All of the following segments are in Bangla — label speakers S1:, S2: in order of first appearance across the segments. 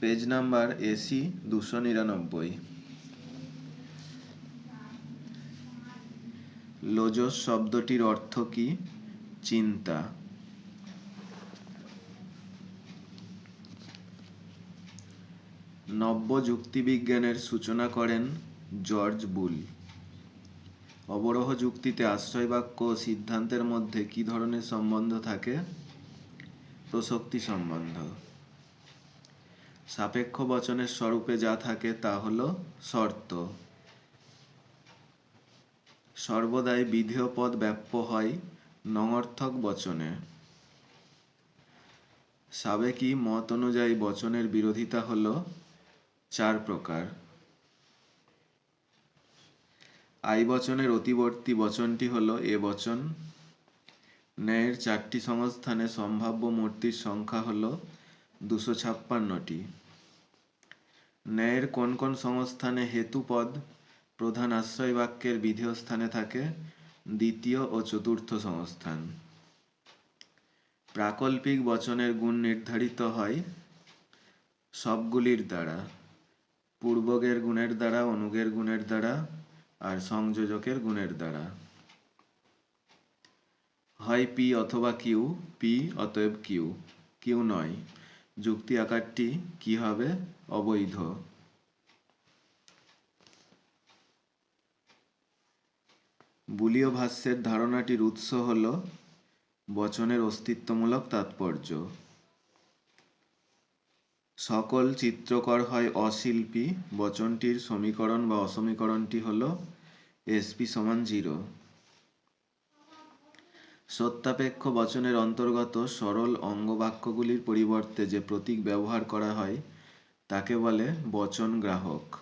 S1: পেজ নাম্বার এসি দুশো নিরানব্বই। লোজস শব্দটির অর্থ কি? চিন্তা। নব্য যুক্তিবিজ্ঞানের সূচনা করেন জর্জ বুল। অবরোহ যুক্তিতে আশ্রয় বাক্য ও সিদ্ধান্তের মধ্যে কি ধরনের সম্বন্ধ থাকে? প্রসক্তি সম্বন্ধ। সাপেক্ষ বচনের স্বরূপে যা থাকে তা হলো শর্ত। সর্বদাই বিধেয় পদ ব্যাপ্য হয় নঙর্থক বচনে। সাবেকি মত অনুযায়ী বচনের বিরোধিতা হলো? চার প্রকার। আই বচনের অতিবর্তী বচনটি হল এ বচন। ন্যায়ের চারটি সংস্থানে সম্ভাব্য মূর্তির সংখ্যা হলো দুশো ছাপ্পান্নটি। ন্যায়ের কোন কোন সংস্থানে হেতুপদ প্রধান আশ্রয় বাক্যের বিধেয় স্থানে থাকে? দ্বিতীয় ও চতুর্থ সংস্থান। প্রাকল্পিক বচনের গুণ নির্ধারিত হয় সবগুলির দ্বারা। পূর্বকের গুণের দ্বারা অনুগের গুণের দ্বারা আর সংযোজকের গুণের দ্বারা। হয় পি অথবা কিউ, পি অতএব কিউ। কিউ নয়। যুক্তি আকারটি কি হবে? অবৈধ। বুলীয় ভাষ্যের ধারণাটির উৎস হল বচনের অস্তিত্বমূলক তাৎপর্য। সকল চিত্রকর হয় অশিল্পী, বচনটির সমীকরণ বা অসমীকরণটি হল এসপি সমান জিরো। সত্যাপেক্ষ বচনের অন্তর্গত সরল অঙ্গবাক্যগুলির পরিবর্তে যে প্রতীক ব্যবহার করা হয়, তাকে বলে বচন গ্রাহক।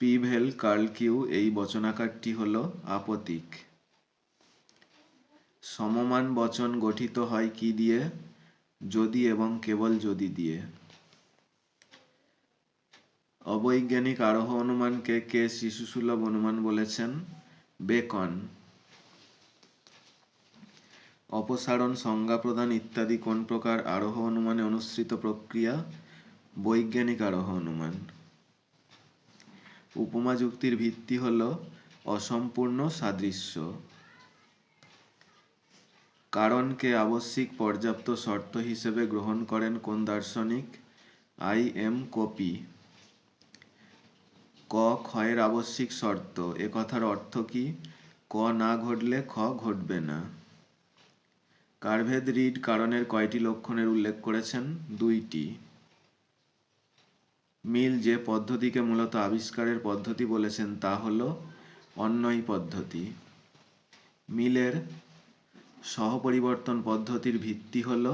S1: পি ভেল কার্ল কিউ, এই বচনাকারটি হল আপতিক। সমমান বচন গঠিত হয় কি দিয়ে? যদি এবং কেবল যদি দিয়ে। অবৈজ্ঞানিক আরোহ অনুমানকে কে শিশুসুলভ অনুমান বলেছেন? বেকন। অপসারণ সংজ্ঞা প্রদান ইত্যাদি কোন প্রকার আরোহ অনুমানে অনুসৃত প্রক্রিয়া? বৈজ্ঞানিক আরোহ অনুমান। উপমা যুক্তির ভিত্তি হল অসম্পূর্ণ সাদৃশ্য। কারণকে আবশ্যিক পর্যাপ্ত শর্ত হিসেবে গ্রহণ করেন কোন দার্শনিক? I M Copi. ক ক্ষয়ের আবশ্যিক শর্ত। এ কথার অর্থ কি? ক না ঘটলে খ ঘটবে না। কার্ভেদ রিড কারণের কয়টি লক্ষণের উল্লেখ করেছেন? দুইটি। মিল যে পদ্ধতিকে মূলত আবিষ্কারের পদ্ধতি বলেছেন তা হল অন্যই পদ্ধতি। মিলের সহপরিবর্তন পদ্ধতির ভিত্তি হল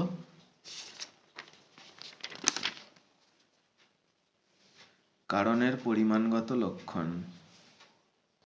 S1: কারণের পরিমাণগত লক্ষণ।